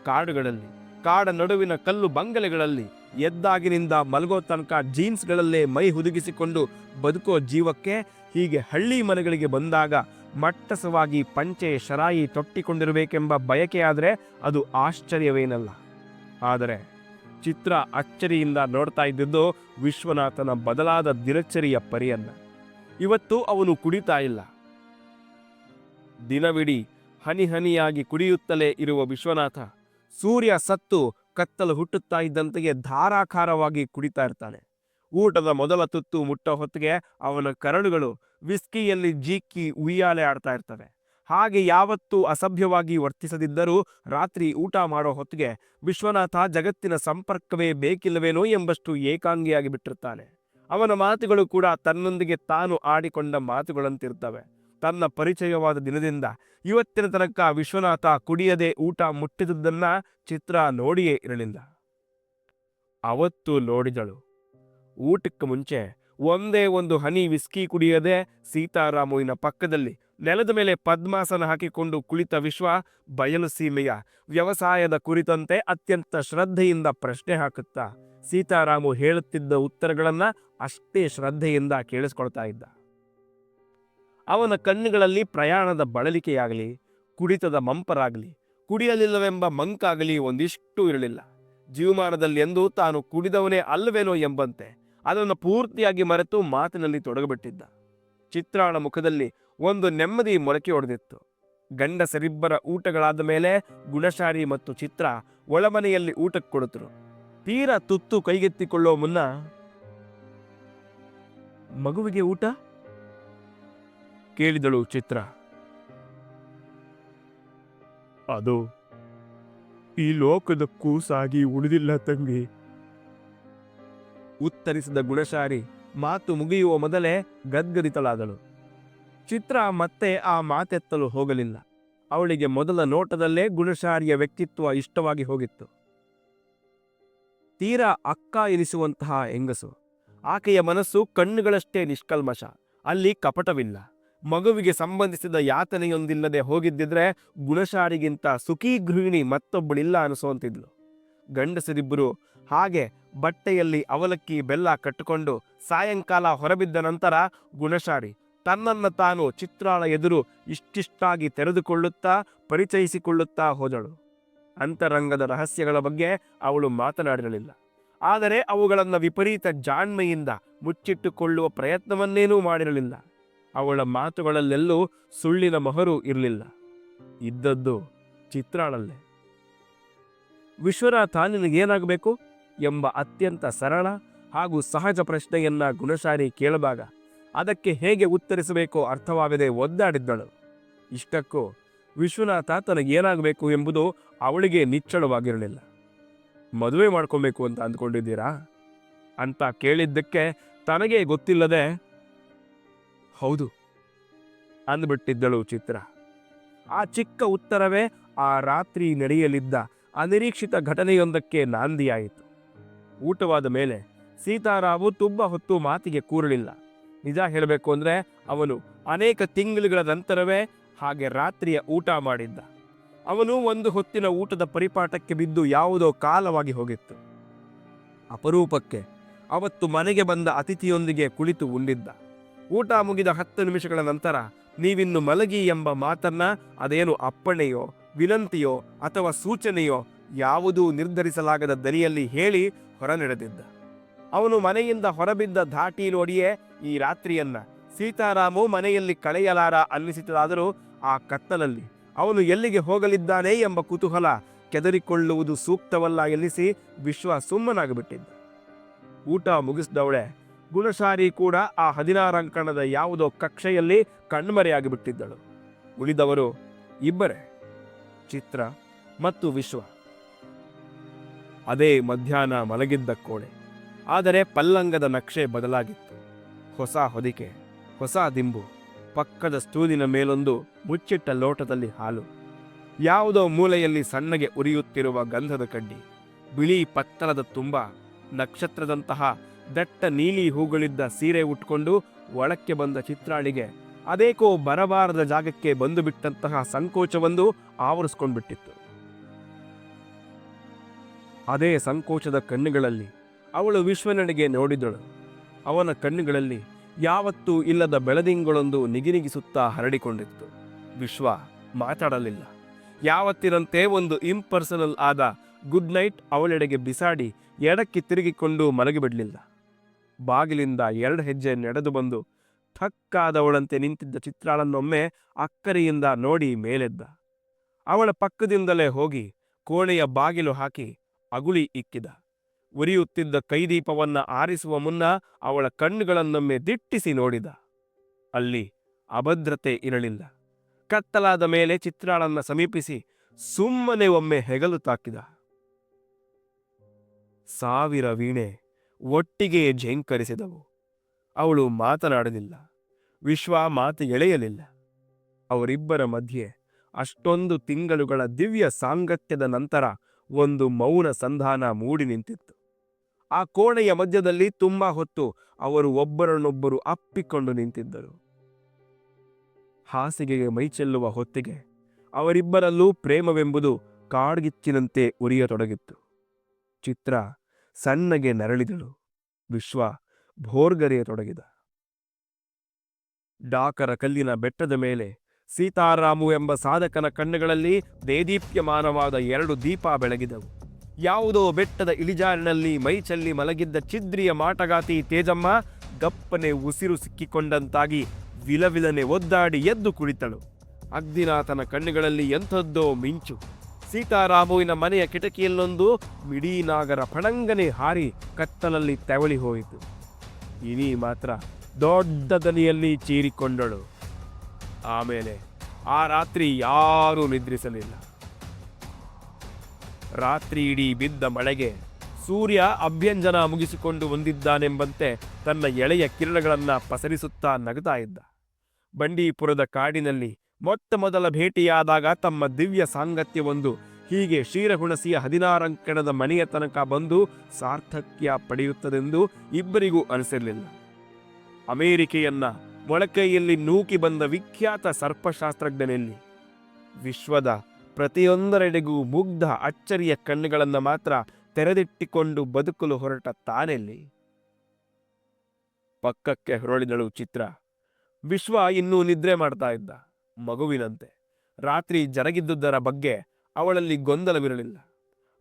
Speaker 1: ಕಾಡುಗಳಲ್ಲಿ, ಕಾಡ ನಡುವಿನ ಕಲ್ಲು ಬಂಗಲೆಗಳಲ್ಲಿ, ಎದ್ದಾಗಿನಿಂದ ಮಲಗೋ ತನಕ ಜೀನ್ಸ್ಗಳಲ್ಲೇ ಮೈ ಹುದುಗಿಸಿಕೊಂಡು ಬದುಕೋ ಜೀವಕ್ಕೆ ಹೀಗೆ ಹಳ್ಳಿ ಮನೆಗಳಿಗೆ ಬಂದಾಗ ಮಟ್ಟಸವಾಗಿ ಪಂಚೆ ಶರಾಯಿ ತೊಟ್ಟಿಕೊಂಡಿರಬೇಕೆಂಬ ಬಯಕೆಯಾದರೆ ಅದು ಆಶ್ಚರ್ಯವೇನಲ್ಲ. ಆದರೆ ಚಿತ್ರ ಅಚ್ಚರಿಯಿಂದ ನೋಡ್ತಾ ಇದ್ದಿದ್ದು ವಿಶ್ವನಾಥನ ಬದಲಾದ ದಿನಚರಿಯ ಪರಿಯನ್ನ. ಇವತ್ತು ಅವನು ಕುಡಿತಾ ಇಲ್ಲ. ದಿನವಿಡೀ ಹನಿ ಹನಿಯಾಗಿ ಕುಡಿಯುತ್ತಲೇ ಇರುವ ವಿಶ್ವನಾಥ, ಸೂರ್ಯ ಸತ್ತು ಕತ್ತಲು ಹುಟ್ಟುತ್ತಾ ಇದ್ದಂತೆಯೇ ಧಾರಾಕಾರವಾಗಿ ಕುಡಿತಾ ಇರ್ತಾನೆ. ಊಟದ ಮೊದಲ ತುತ್ತು ಮುಟ್ಟೋ ಹೊತ್ತಿಗೆ ಅವನ ಕರಳುಗಳು ವಿಸ್ಕಿಯಲ್ಲಿ ಜೀಕ್ಕಿ ಉಯ್ಯಾಲೆ ಆಡ್ತಾ ಇರ್ತವೆ. ಹಾಗೆ ಯಾವತ್ತೂ ಅಸಭ್ಯವಾಗಿ ವರ್ತಿಸದಿದ್ದರೂ ರಾತ್ರಿ ಊಟ ಮಾಡೋ ಹೊತ್ತಿಗೆ ವಿಶ್ವನಾಥ ಜಗತ್ತಿನ ಸಂಪರ್ಕವೇ ಬೇಕಿಲ್ಲವೇನೋ ಎಂಬಷ್ಟು ಏಕಾಂಗಿಯಾಗಿ ಬಿಟ್ಟಿರ್ತಾನೆ. ಅವನ ಮಾತುಗಳು ಕೂಡ ತನ್ನೊಂದಿಗೆ ತಾನು ಆಡಿಕೊಂಡ ಮಾತುಗಳಂತಿರ್ತವೆ. ತನ್ನ ಪರಿಚಯವಾದ ದಿನದಿಂದ ಇವತ್ತಿನ ತನಕ ವಿಶ್ವನಾಥ ಕುಡಿಯದೆ ಊಟ ಮುಟ್ಟಿದುದನ್ನ ಚಿತ್ರ ನೋಡಿಯೇ ಇರಲಿಲ್ಲ. ಅವತ್ತು ನೋಡಿದಳು. ಊಟಕ್ಕೆ ಮುಂಚೆ ಒಂದೇ ಒಂದು ಹನಿ ವಿಸ್ಕಿ ಕುಡಿಯದೆ ಸೀತಾರಾಮುವಿನ ಪಕ್ಕದಲ್ಲಿ ನೆಲದ ಮೇಲೆ ಪದ್ಮಾಸನ ಹಾಕಿಕೊಂಡು ಕುಳಿತ ವಿಶ್ವ ಬಯಲು ಸೀಮೆಯ ವ್ಯವಸಾಯದ ಕುರಿತಂತೆ ಅತ್ಯಂತ ಶ್ರದ್ಧೆಯಿಂದ ಪ್ರಶ್ನೆ ಹಾಕುತ್ತಾ ಸೀತಾರಾಮು ಹೇಳುತ್ತಿದ್ದ ಉತ್ತರಗಳನ್ನ ಅಷ್ಟೇ ಶ್ರದ್ಧೆಯಿಂದ ಕೇಳಿಸ್ಕೊಳ್ತಾ ಇದ್ದ. ಅವನ ಕಣ್ಣುಗಳಲ್ಲಿ ಪ್ರಯಾಣದ ಬಳಲಿಕೆಯಾಗಲಿ, ಕುಡಿತದ ಮಂಪರಾಗಲಿ, ಕುಡಿಯಲಿಲ್ಲವೆಂಬ ಮಂಕಾಗಲಿ ಒಂದಿಷ್ಟು ಇರಲಿಲ್ಲ. ಜೀವಮಾನದಲ್ಲಿ ಎಂದು ತಾನು ಕುಡಿದವನೇ ಅಲ್ಲವೇನೋ ಎಂಬಂತೆ ಅದನ್ನು ಪೂರ್ತಿಯಾಗಿ ಮರೆತು ಮಾತಿನಲ್ಲಿ ತೊಡಗಬಿಟ್ಟಿದ್ದ. ಚಿತ್ರಾಳ ಮುಖದಲ್ಲಿ ಒಂದು ನೆಮ್ಮದಿ ಮೊಳಕೆ ಹೊಡೆದಿತ್ತು ಗಂಡಸರಿಬ್ಬರ ಊಟಗಳಾದ ಮೇಲೆ ಗುಣಶಾರಿ ಮತ್ತು ಚಿತ್ರ ಒಳಮನೆಯಲ್ಲಿ ಊಟಕ್ಕೆ ಕೊಡುತ್ತರು. ತೀರಾ ತುತ್ತು ಕೈಗೆತ್ತಿಕೊಳ್ಳೋ ಮುನ್ನ, ಮಗುವಿಗೆ ಊಟ? ಕೇಳಿದಳು ಚಿತ್ರ. ಅದು, ಈ ಲೋಕದ ಕೂಸಾಗಿ ಉಳಿದಿಲ್ಲ ತಂಗಿ. ಉತ್ತರಿಸಿದ ಗುಣಶಾರಿ ಮಾತು ಮುಗಿಯುವ ಮೊದಲೇ ಗದ್ಗದಿತಳಾದಳು. ಚಿತ್ರ ಮತ್ತೆ ಆ ಮಾತೆತ್ತಲು ಹೋಗಲಿಲ್ಲ. ಅವಳಿಗೆ ಮೊದಲ ನೋಟದಲ್ಲೇ ಗುಣಶಾರಿಯ ವ್ಯಕ್ತಿತ್ವ ಇಷ್ಟವಾಗಿ ಹೋಗಿತ್ತು. ತೀರಾ ಅಕ್ಕ ಎನಿಸುವಂತಹ ಹೆಂಗಸು. ಆಕೆಯ ಮನಸ್ಸು ಕಣ್ಣುಗಳಷ್ಟೇ ನಿಷ್ಕಲ್ಮಶ. ಅಲ್ಲಿ ಕಪಟವಿಲ್ಲ. ಮಗುವಿಗೆ ಸಂಬಂಧಿಸಿದ ಯಾತನೆಯೊಂದಿಲ್ಲದೆ ಹೋಗಿದ್ದಿದ್ರೆ ಗುಣಶಾರಿಗಿಂತ ಸುಖಿ ಗೃಹಿಣಿ ಮತ್ತೊಬ್ಬಳಿಲ್ಲ ಅನಿಸೋಂತಿದ್ಲು ಗಂಡಸರಿಬ್ಬರು ಹಾಗೆ ಬಟ್ಟೆಯಲ್ಲಿ ಅವಲಕ್ಕಿ ಬೆಲ್ಲ ಕಟ್ಟಿಕೊಂಡು ಸಾಯಂಕಾಲ ಹೊರಬಿದ್ದ ನಂತರ ಗುಣಶಾರಿ ತನ್ನನ್ನು ತಾನು ಚಿತ್ರಾಳ ಎದುರು ಇಷ್ಟಿಷ್ಟಾಗಿ ತೆರೆದುಕೊಳ್ಳುತ್ತಾ ಪರಿಚಯಿಸಿಕೊಳ್ಳುತ್ತಾ ಹೋದಳು. ಅಂತರಂಗದ ರಹಸ್ಯಗಳ ಬಗ್ಗೆ ಅವಳು ಮಾತನಾಡಿರಲಿಲ್ಲ. ಆದರೆ ಅವುಗಳನ್ನು ವಿಪರೀತ ಜಾಣ್ಮೆಯಿಂದ ಮುಚ್ಚಿಟ್ಟುಕೊಳ್ಳುವ ಪ್ರಯತ್ನವನ್ನೇನೂ ಮಾಡಿರಲಿಲ್ಲ. ಅವಳ ಮಾತುಗಳಲ್ಲೆಲ್ಲೂ ಸುಳ್ಳಿನ ಮೊಹರು ಇರಲಿಲ್ಲ. ಇದ್ದದ್ದು ಚಿತ್ರಾಳಲ್ಲೇ. ವಿಶ್ವನಾಥ ನಿನಗೇನಾಗಬೇಕು? ಎಂಬ ಅತ್ಯಂತ ಸರಳ ಹಾಗೂ ಸಹಜ ಪ್ರಶ್ನೆಯನ್ನ ಗುಣಶಾರಿ ಕೇಳಬಾಗ ಅದಕ್ಕೆ ಹೇಗೆ ಉತ್ತರಿಸಬೇಕೋ ಅರ್ಥವಾಗದೆ ಒದ್ದಾಡಿದ್ದಳು. ಇಷ್ಟಕ್ಕೂ ವಿಶ್ವನಾಥ ತನಗೇನಾಗಬೇಕು ಎಂಬುದು ಅವಳಿಗೆ ನಿಚ್ಚಳವಾಗಿರಲಿಲ್ಲ. ಮದುವೆ ಮಾಡ್ಕೊಬೇಕು ಅಂತ ಅಂದ್ಕೊಂಡಿದ್ದೀರಾ? ಅಂತ ಕೇಳಿದ್ದಕ್ಕೆ ತನಗೇ ಗೊತ್ತಿಲ್ಲದೆ ಹೌದು. ಅಂದ್ಬಿಟ್ಟಿದ್ದಳು ಚಿತ್ರ. ಆ ಚಿಕ್ಕ ಉತ್ತರವೇ ಆ ರಾತ್ರಿ ನಡೆಯಲಿದ್ದ ಅನಿರೀಕ್ಷಿತ ಘಟನೆಯೊಂದಕ್ಕೆ ನಾಂದಿಯಾಯಿತು. ಊಟವಾದ ಮೇಲೆ ಸೀತಾರಾಮು ತುಂಬ ಹೊತ್ತು ಮಾತಿಗೆ ಕೂರಲಿಲ್ಲ. ನಿಜ ಹೇಳಬೇಕು ಅಂದರೆ ಅವನು ಅನೇಕ ತಿಂಗಳುಗಳ ನಂತರವೇ ಹಾಗೆ ರಾತ್ರಿಯ ಊಟ ಮಾಡಿದ್ದ. ಅವನು ಒಂದು ಹೊತ್ತಿನ ಊಟದ ಪರಿಪಾಠಕ್ಕೆ ಬಿದ್ದು ಯಾವುದೋ ಕಾಲವಾಗಿ ಹೋಗಿತ್ತು. ಅಪರೂಪಕ್ಕೆ ಅವತ್ತು ಮನೆಗೆ ಬಂದ ಅತಿಥಿಯೊಂದಿಗೆ ಕುಳಿತು ಉಂಡಿದ್ದ. ಊಟ ಮುಗಿದ ಹತ್ತು ನಿಮಿಷಗಳ ನಂತರ ನೀವಿನ್ನು ಮಲಗಿ ಎಂಬ ಮಾತನ್ನ ಅದೇನು ಅಪ್ಪಣೆಯೋ, ವಿನಂತಿಯೋ ಅಥವಾ ಸೂಚನೆಯೋ ಯಾವುದೂ ನಿರ್ಧರಿಸಲಾಗದ ದನಿಯಲ್ಲಿ ಹೇಳಿ ಹೊರ ನಡೆದಿದ್ದ ಅವನು ಮನೆಯಿಂದ ಹೊರಬಿದ್ದ ಧಾಟಿ ನೋಡಿಯೇ ಈ ರಾತ್ರಿಯನ್ನ ಸೀತಾರಾಮು ಮನೆಯಲ್ಲಿ ಕಳೆಯಲಾರ ಅನ್ನಿಸಿತಾದರೂ ಆ ಕತ್ತಲಲ್ಲಿ ಅವನು ಎಲ್ಲಿಗೆ ಹೋಗಲಿದ್ದಾನೆ ಎಂಬ ಕುತೂಹಲ ಕೆದರಿಕೊಳ್ಳುವುದು ಸೂಕ್ತವಲ್ಲ ಎನ್ನಿಸಿ ವಿಶ್ವ ಸುಮ್ಮನಾಗಿಬಿಟ್ಟಿದ್ದ. ಊಟ ಮುಗಿಸಿದವಳೆ ಗುಣಶಾರಿ ಕೂಡ ಆ ಹದಿನಾರಂಕಣದ ಯಾವುದೋ ಕಕ್ಷೆಯಲ್ಲಿ ಕಣ್ಮರೆಯಾಗಿ ಬಿಟ್ಟಿದ್ದಳು ಉಳಿದವರು ಇಬ್ಬರೇ, ಚಿತ್ರ ಮತ್ತು ವಿಶ್ವ. ಅದೇ ಮಧ್ಯಾಹ್ನ ಮಲಗಿದ್ದ ಕೋಣೆ. ಆದರೆ ಪಲ್ಲಂಗದ ನಕ್ಷೆ ಬದಲಾಗಿತ್ತು. ಹೊಸ ಹೊದಿಕೆ, ಹೊಸ ದಿಂಬು, ಪಕ್ಕದ ಸ್ಟೂಲಿನ ಮೇಲೊಂದು ಮುಚ್ಚಿಟ್ಟ ಲೋಟದಲ್ಲಿ ಹಾಲು. ಯಾವುದೋ ಮೂಲೆಯಲ್ಲಿ ಸಣ್ಣಗೆ ಉರಿಯುತ್ತಿರುವ ಗಂಧದ ಕಡ್ಡಿ, ಬಿಳಿ ಪತ್ತಲದ ತುಂಬ ನಕ್ಷತ್ರದಂತಹ ದಟ್ಟ ನೀಲಿ ಹೂಗಳಿದ್ದ ಸೀರೆ ಉಟ್ಕೊಂಡು ಒಳಕ್ಕೆ ಬಂದ ಚಿತ್ರಾಳಿಗೆ, ಅದೇಕೋ ಬರಬಾರದ ಜಾಗಕ್ಕೆ ಬಂದು ಬಿಟ್ಟಂತಹ ಸಂಕೋಚವೊಂದು ಆವರಿಸ್ಕೊಂಡ್ಬಿಟ್ಟಿತ್ತು. ಅದೇ ಸಂಕೋಚದ ಕಣ್ಣುಗಳಲ್ಲಿ ಅವಳು ವಿಶ್ವನಡೆಗೆ ನೋಡಿದಳು. ಅವನ ಕಣ್ಣುಗಳಲ್ಲಿ ಯಾವತ್ತೂ ಇಲ್ಲದ ಬೆಳದಿಂಗಳೊಂದು ನಿಗಿನಿಗಿಸುತ್ತಾ ಹರಡಿಕೊಂಡಿತ್ತು. ವಿಶ್ವ ಮಾತಾಡಲಿಲ್ಲ. ಯಾವತ್ತಿನಂತೆ ಒಂದು ಇಂಪರ್ಸನಲ್ ಆದ ಗುಡ್ ನೈಟ್ ಅವಳೆಡೆಗೆ ಬಿಸಾಡಿ ಎಡಕ್ಕೆ ತಿರುಗಿಕೊಂಡು ಮಲಗಿಬಿಡಲಿಲ್ಲ. ಬಾಗಿಲಿಂದ ಎರಡು ಹೆಜ್ಜೆ ನಡೆದು ಬಂದು ಥಕ್ಕಾದವಳಂತೆ ನಿಂತಿದ್ದ ಚಿತ್ರಾಳನ್ನೊಮ್ಮೆ ಅಕ್ಕರಿಯಿಂದ ನೋಡಿ ಮೇಲೆದ್ದ. ಅವಳ ಪಕ್ಕದಿಂದಲೇ ಹೋಗಿ ಕೋಣೆಯ ಬಾಗಿಲು ಹಾಕಿ ಅಗುಳಿ ಇಕ್ಕಿದ. ಉರಿಯುತ್ತಿದ್ದ ಕೈದೀಪವನ್ನ ಆರಿಸುವ ಮುನ್ನ ಅವಳ ಕಣ್ಣುಗಳನ್ನೊಮ್ಮೆ ದಿಟ್ಟಿಸಿ ನೋಡಿದ. ಅಲ್ಲಿ ಅಭದ್ರತೆ ಇರಲಿಲ್ಲ. ಕತ್ತಲಾದ ಮೇಲೆ ಚಿತ್ರಾಳನ್ನ ಸಮೀಪಿಸಿ ಸುಮ್ಮನೆ ಒಮ್ಮೆ ಹೆಗಲು ತಾಕಿದ. ಸಾವಿರ ವೀಣೆ ಒಟ್ಟಿಗೆ ಝೇಂಕರಿಸಿದವು. ಅವಳು ಮಾತನಾಡಲಿಲ್ಲ. ವಿಶ್ವ ಮಾತು ಎಳೆಯಲಿಲ್ಲ. ಅವರಿಬ್ಬರ ಮಧ್ಯೆ ಅಷ್ಟೊಂದು ತಿಂಗಳುಗಳ ದಿವ್ಯ ಸಾಂಗತ್ಯದ ನಂತರ ಒಂದು ಮೌನ ಸಂಧಾನ ಮೂಡಿ ನಿಂತಿತ್ತು. ಆ ಕೋಣೆಯ ಮಧ್ಯದಲ್ಲಿ ತುಂಬಾ ಹೊತ್ತು ಅವರು ಒಬ್ಬರನ್ನೊಬ್ಬರು ಅಪ್ಪಿಕೊಂಡು ನಿಂತಿದ್ದರು. ಹಾಸಿಗೆಗೆ ಮೈಚೆಲ್ಲುವ ಹೊತ್ತಿಗೆ ಅವರಿಬ್ಬರಲ್ಲೂ ಪ್ರೇಮವೆಂಬುದು ಕಾಡ್ಗಿಚ್ಚಿನಂತೆ ಉರಿಯತೊಡಗಿತ್ತು. ಚಿತ್ರ ಸಣ್ಣಗೆ ನರಳಿದಳು. ವಿಶ್ವ ಭೋರ್ಗರೆಯತೊಡಗಿದ. ಡಾಕರ ಕಲ್ಲಿನ ಬೆಟ್ಟದ ಮೇಲೆ ಸೀತಾರಾಮು ಎಂಬ ಸಾಧಕನ ಕಣ್ಣುಗಳಲ್ಲಿ ದೇದೀಪ್ಯಮಾನವಾದ ಎರಡು ದೀಪ ಬೆಳಗಿದವು. ಯಾವುದೋ ಬೆಟ್ಟದ ಇಳಿಜಾರಿನಲ್ಲಿ ಮೈಚಲ್ಲಿ ಮಲಗಿದ್ದ ಚಿದ್ರಿಯ ಮಾಟಗಾತಿ ತೇಜಮ್ಮ ಗಪ್ಪನೆ ಉಸಿರು ಸಿಕ್ಕಿಕೊಂಡಂತಾಗಿ ವಿಲವಿಲನೆ ಒದ್ದಾಡಿ ಎದ್ದು ಕುಳಿತಳು. ಅಗ್ನಿನಾಥನ ಕಣ್ಣುಗಳಲ್ಲಿ ಎಂಥದ್ದೋ ಮಿಂಚು. ಸೀತಾರಾಮುವಿನ ಮನೆಯ ಕಿಟಕಿಯಲ್ಲೊಂದು ಮಿಡೀನಾಗರ ಫಣಂಗನೆ ಹಾರಿ ಕತ್ತಲಲ್ಲಿ ತೆವಳಿ ಹೋಯಿತು. ಇನಿ ಮಾತ್ರ ದೊಡ್ಡ ದನಿಯಲ್ಲಿ ಚೀರಿಕೊಂಡಳು. ಆಮೇಲೆ ಆ ರಾತ್ರಿ ಯಾರೂ ನಿದ್ರಿಸಲಿಲ್ಲ. ರಾತ್ರಿ ಇಡೀ ಬಿದ್ದ ಮಳೆಗೆ ಸೂರ್ಯ ಅಭ್ಯಂಜನ ಮುಗಿಸಿಕೊಂಡು ಬಂದಿದ್ದಾನೆಂಬಂತೆ ತನ್ನ ಎಳೆಯ ಕಿರಣಗಳನ್ನು ಪಸರಿಸುತ್ತಾ ನಗುತ್ತಾ ಇದ್ದ. ಬಂಡೀಪುರದ ಕಾಡಿನಲ್ಲಿ ಮೊಟ್ಟ ಮೊದಲ ಭೇಟಿಯಾದಾಗ ತಮ್ಮ ದಿವ್ಯ ಸಾಂಗತ್ಯವೊಂದು, ಹೀಗೆ ಕ್ಷೀರಹುಣಸಿಯ ಹದಿನಾರಂಕಣದ ಮನೆಯ ತನಕ ಬಂದು ಸಾರ್ಥಕ್ಯ ಪಡೆಯುತ್ತದೆಂದು ಇಬ್ಬರಿಗೂ ಅನಿಸಿರಲಿಲ್ಲ. ಅಮೇರಿಕೆಯನ್ನ ಮೊಳಕೈಯಲ್ಲಿ ನೂಕಿ ಬಂದ ವಿಖ್ಯಾತ ಸರ್ಪಶಾಸ್ತ್ರಜ್ಞನೆಲ್ಲಿ, ವಿಶ್ವದ ಪ್ರತಿಯೊಂದರೆಡೆಗೂ ಮುಗ್ಧ ಅಚ್ಚರಿಯ ಕಣ್ಣುಗಳನ್ನು ಮಾತ್ರ ತೆರೆದಿಟ್ಟಿಕೊಂಡು ಬದುಕಲು ಹೊರಟ ತಾನೆಲ್ಲಿ? ಪಕ್ಕಕ್ಕೆ ಹೊರಳಿದಳು ಚಿತ್ರ. ವಿಶ್ವ ಇನ್ನೂ ನಿದ್ರೆ ಮಾಡ್ತಾ ಇದ್ದ. ಮಗುವಿನಂತೆ. ರಾತ್ರಿ ಜರಗಿದ್ದುದರ ಬಗ್ಗೆ ಅವಳಲ್ಲಿ ಗೊಂದಲವಿರಲಿಲ್ಲ.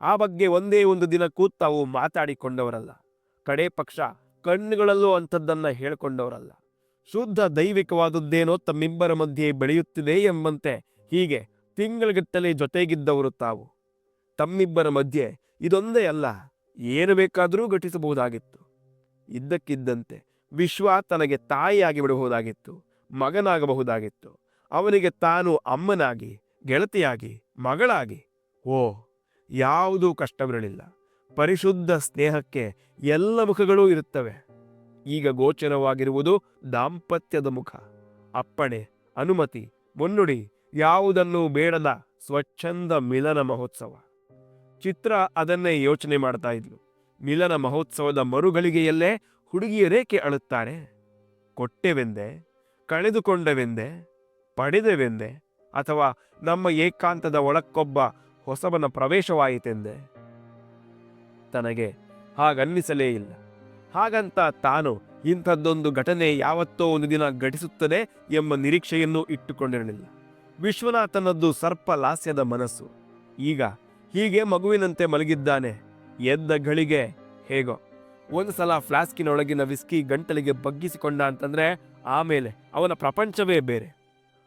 Speaker 1: ಆ ಬಗ್ಗೆ ಒಂದೇ ಒಂದು ದಿನ ಕೂತಾವು ಮಾತಾಡಿಕೊಂಡವರಲ್ಲ. ಕಡೇ ಪಕ್ಷ ಕಣ್ಣುಗಳಲ್ಲೂ ಅಂಥದ್ದನ್ನು ಹೇಳಿಕೊಂಡವರಲ್ಲ. ಶುದ್ಧ ದೈವಿಕವಾದದ್ದೇನೋ ತಮ್ಮಿಬ್ಬರ ಮಧ್ಯೆ ಬೆಳೆಯುತ್ತಿದೆ ಎಂಬಂತೆ ಹೀಗೆ ತಿಂಗಳಗಟ್ಟಲೆ ಜೊತೆಗಿದ್ದವರು ತಾವು. ತಮ್ಮಿಬ್ಬರ ಮಧ್ಯೆ ಇದೊಂದೇ ಅಲ್ಲ, ಏನು ಬೇಕಾದರೂ ಘಟಿಸಬಹುದಾಗಿತ್ತು. ಇದ್ದಕ್ಕಿದ್ದಂತೆ ವಿಶ್ವ ತನಗೆ ತಾಯಿಯಾಗಿ ಬಿಡಬಹುದಾಗಿತ್ತು ಮಗನಾಗಬಹುದಾಗಿತ್ತು. ಅವನಿಗೆ ತಾನು ಅಮ್ಮನಾಗಿ, ಗೆಳತಿಯಾಗಿ, ಮಗಳಾಗಿ. ಓ, ಯಾವುದೂ ಕಷ್ಟವಿರಲಿಲ್ಲ. ಪರಿಶುದ್ಧ ಸ್ನೇಹಕ್ಕೆ ಎಲ್ಲ ಮುಖಗಳೂ ಇರುತ್ತವೆ. ಈಗ ಗೋಚರವಾಗಿರುವುದು ದಾಂಪತ್ಯದ ಮುಖ. ಅಪ್ಪಣೆ, ಅನುಮತಿ, ಮುನ್ನುಡಿ, ಯಾವುದನ್ನೂ ಬೇಡದ ಸ್ವಚ್ಛಂದ ಮಿಲನ ಮಹೋತ್ಸವ. ಚಿತ್ರ ಅದನ್ನೇ ಯೋಚನೆ ಮಾಡ್ತಾ ಇದ್ಲು. ಮಿಲನ ಮಹೋತ್ಸವದ ಮರುಗಳಿಗೆಯಲ್ಲೇ ಹುಡುಗಿಯರೇಕೆ ಅಳುತ್ತಾರೆ. ಕೊಟ್ಟೆವೆಂದೆ, ಕಳೆದುಕೊಂಡವೆಂದೆ ಪಡೆದೆವೆಂದೆ? ಅಥವಾ ನಮ್ಮ ಏಕಾಂತದ ಒಳಕ್ಕೊಬ್ಬ ಹೊಸಬನ ಪ್ರವೇಶವಾಯಿತೆಂದೆ? ತನಗೆ ಹಾಗನ್ನಿಸಲೇ ಇಲ್ಲ. ಹಾಗಂತ ತಾನು ಇಂಥದ್ದೊಂದು ಘಟನೆ ಯಾವತ್ತೋ ಒಂದು ದಿನ ಘಟಿಸುತ್ತದೆ ಎಂಬ ನಿರೀಕ್ಷೆಯನ್ನು ಇಟ್ಟುಕೊಂಡಿರಲಿಲ್ಲ. ವಿಶ್ವನಾಥನದ್ದು ಸರ್ಪ ಲಾಸ್ಯದ ಮನಸ್ಸು. ಈಗ ಹೀಗೆ ಮಗುವಿನಂತೆ ಮಲಗಿದ್ದಾನೆ. ಎದ್ದ ಗಳಿಗೆ ಹೇಗೋ. ಒಂದು ಸಲ ಫ್ಲಾಸ್ಕಿನೊಳಗಿನ ವಿಸ್ಕಿ ಗಂಟಲಿಗೆ ಬಗ್ಗಿಸಿಕೊಂಡ ಅಂತಂದ್ರೆ ಆಮೇಲೆ ಅವನ ಪ್ರಪಂಚವೇ ಬೇರೆ.